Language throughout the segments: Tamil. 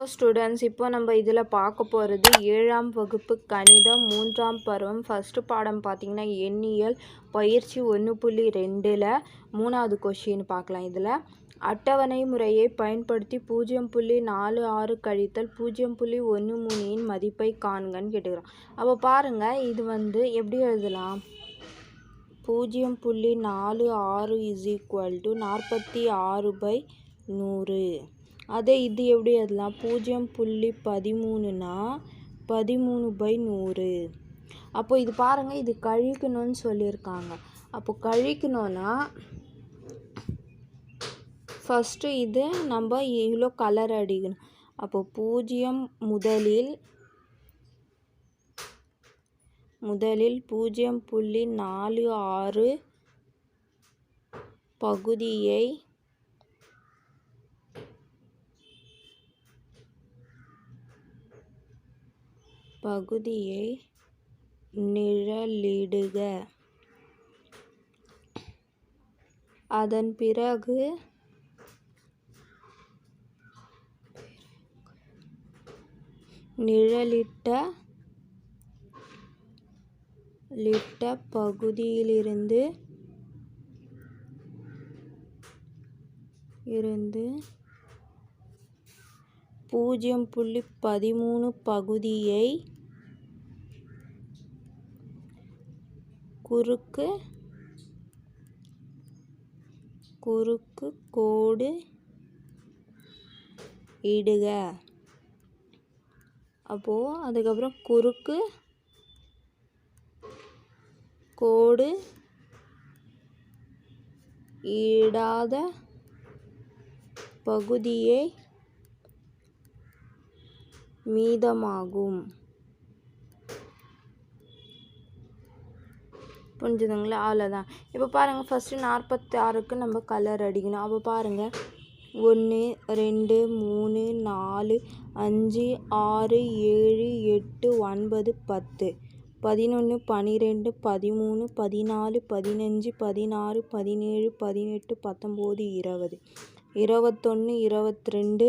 ஸ்டூடெண்ட்ஸ் இப்போ நம்ம இதில் பார்க்க போகிறது ஏழாம் வகுப்பு கணிதம் மூன்றாம் பருவம் ஃபஸ்ட்டு பாடம் பார்த்தீங்கன்னா எண்ணியல் பயிற்சி ஒன்று புள்ளி ரெண்டில் மூணாவது கொஷின் பார்க்கலாம் இதில். அட்டவணை முறையை பயன்படுத்தி பூஜ்ஜியம் புள்ளி நாலு ஆறு கழித்தல் பூஜ்ஜியம் புள்ளி ஒன்று மூணின் மதிப்பை காண்கன்னு கேட்டுக்கிறோம். அப்போ பாருங்கள் இது வந்து எப்படி எழுதலாம்? பூஜ்ஜியம் புள்ளி நாலு ஆறு இஸ் ஈக்குவல் டு நாற்பத்தி ஆறு பை நூறு. அதே இது எப்படி எழுதலாம் பூஜ்ஜியம் புள்ளி பதிமூணுனா பதிமூணு பை நூறு. அப்போ இது பாருங்கள் இது கழிக்கணும்னு சொல்லியிருக்காங்க. அப்போ கழிக்கணும்னா ஃபஸ்ட்டு இது நம்ம இவ்வளோ கலர் அடிக்கணும். அப்போ பூஜ்ஜியம் முதலில் முதலில் பூஜ்ஜியம் புள்ளி நாலு ஆறு பகுதியை பகுதியை நிழலிடுக. அதன் பிறகு நிழலிட்ட லிட்ட பகுதியிலிருந்து இருந்து பூஜ்ஜியம் புள்ளி பதிமூணு பகுதியை குறுக்கு குறுக்கு கோடு இடுக. அப்போது அதுக்கப்புறம் குறுக்கு கோடு இடாத பகுதியை மீதமாகும். புரிஞ்சுதுங்களா? அவ்வளோதான் இப்போ பாருங்கள் ஃபஸ்ட்டு நாற்பத்தி ஆறுக்கு நம்ம கலர் அடிக்கணும். அப்போ பாருங்கள் ஒன்று ரெண்டு மூணு நாலு அஞ்சு ஆறு ஏழு எட்டு ஒன்பது பத்து. பதினொன்று பன்னிரெண்டு பதிமூணு பதினாலு பதினஞ்சு பதினாறு பதினேழு பதினெட்டு பத்தொம்போது இருபது. இருபத்தொன்று இருபத்தி ரெண்டு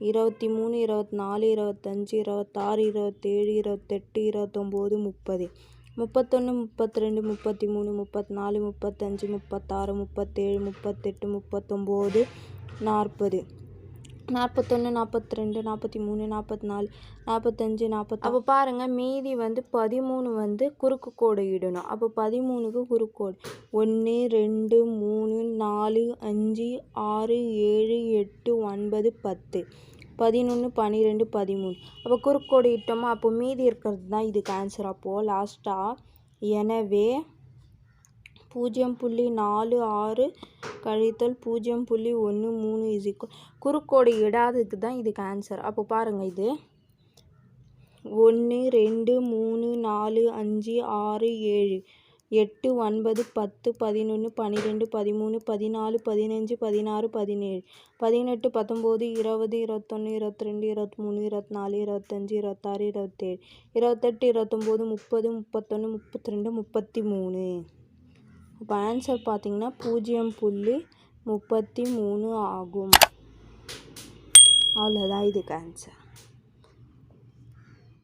இருபத்தி மூணு இருபத்தி நாலு இருபத்தஞ்சி இருபத்தாறு இருபத்தேழு இருபத்தெட்டு இருபத்தொம்போது முப்பது. முப்பத்தொன்று முப்பத்தி ரெண்டு முப்பத்தி மூணு முப்பத்தி நாலு முப்பத்தஞ்சு முப்பத்தாறு முப்பத்தேழு முப்பத்தெட்டு முப்பத்தொம்போது நாற்பது. நாற்பத்தொன்று நாற்பத்தி ரெண்டு நாற்பத்தி மூணு நாற்பத்தி நாலு நாற்பத்தஞ்சு நாற்பத்தி அப்போ பாருங்கள் மீதி வந்து பதிமூணு வந்து குறுக்கு கோடு இடணும். அப்போ பதிமூணுக்கு குறுக்கு கோடு. ஒன்று ரெண்டு மூணு நாலு அஞ்சு ஆறு ஏழு எட்டு ஒன்பது பத்து. பதினொன்று பன்னிரெண்டு பதிமூணு. அப்போ குறுக்கோடு இட்டோமா? அப்போ மீதி இருக்கிறது தான் இதுக்கு ஆன்சர் அப்போது லாஸ்ட்டாக எனவே பூஜ்ஜியம் புள்ளி நாலு ஆறு கழித்தல் பூஜ்ஜியம் புள்ளி ஒன்று மூணு இஸ் குறுக்கோடு இடாததுக்கு தான் இதுக்கு ஆன்சர் அப்போ பாருங்கள் இது. ஒன்று ரெண்டு மூணு நாலு அஞ்சு ஆறு ஏழு எட்டு ஒன்பது பத்து பதினொன்று பன்னிரெண்டு பதிமூணு பதினாலு பதினஞ்சு பதினாறு பதினேழு பதினெட்டு பத்தொம்போது இருபது இருபத்தொன்று இருபத்ரெண்டு இருபத்மூணு இருபத்தினாலு மூணு இருபத்தி நாலு இருபத்தஞ்சி இருபத்தாறு இருபத்தேழு இருபத்தெட்டு இருபத்தொம்போது முப்பது முப்பத்தொன்று முப்பத்தி ரெண்டு முப்பத்தி மூணு இப்போ ஆன்சர் பார்த்திங்கன்னா பூஜ்ஜியம் புள்ளி முப்பத்தி மூணு ஆகும். அவ்வளோதான் இதுக்கு ஆன்சர்